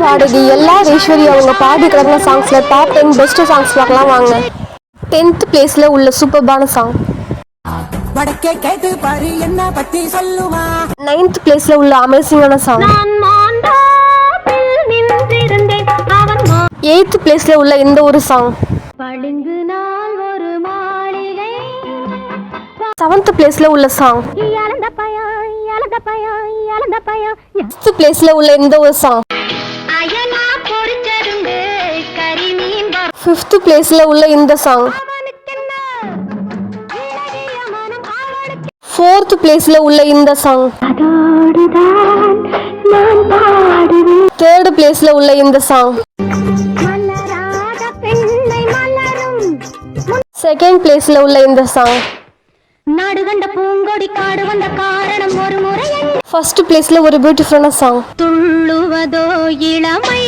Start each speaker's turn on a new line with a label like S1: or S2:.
S1: பாடகி எல்லா ஐஸ்வர்யா அவங்க பாடி கிடந்த சாங்ஸ்ல டாப் டென் பெஸ்ட் சாங்ஸ் பார்க்கலாம் வாங்க. டென்த் பிளேஸ்ல உள்ள சூப்பர்பான சாங்
S2: வடக்கே கேட்டு பாரு என்ன பத்தி சொல்லுமா?
S1: நைன்த் பிளேஸ்ல உள்ள அமேசிங்கான சாங்
S3: நான் மாண்டாப்பில் நின்றிருந்தேன் அவன் மா
S1: எயித் பிளேஸ்ல உள்ள இந்த ஒரு சாங்
S3: பளிங்கு நாள் ஒரு மாளிகை.
S1: செவன்த் பிளேஸ்ல உள்ள சாங்
S3: இழந்த பயம் இழந்த பயம் இழந்த பயம்.
S1: பிளேஸ்ல உள்ள இந்த ஒரு சாங் ஃபிஃப்த் பிளேஸ்ல உள்ள இந்த சாங் ஃபோர்த் பிளேஸ்ல உள்ள இந்த சாங் தேர்ட் பிளேஸ்ல உள்ள இந்த சாங் செகண்ட் பிளேஸ்ல உள்ள இந்த சாங்
S3: நாடு கண்ட பூங்கொடி காடு வந்த காரணம் ஒரு முறை.
S1: ஃபர்ஸ்ட் பிளேஸ்ல ஒரு பியூட்டிஃபுல்லான சாங்
S3: துள்ளுவதோ இளமை.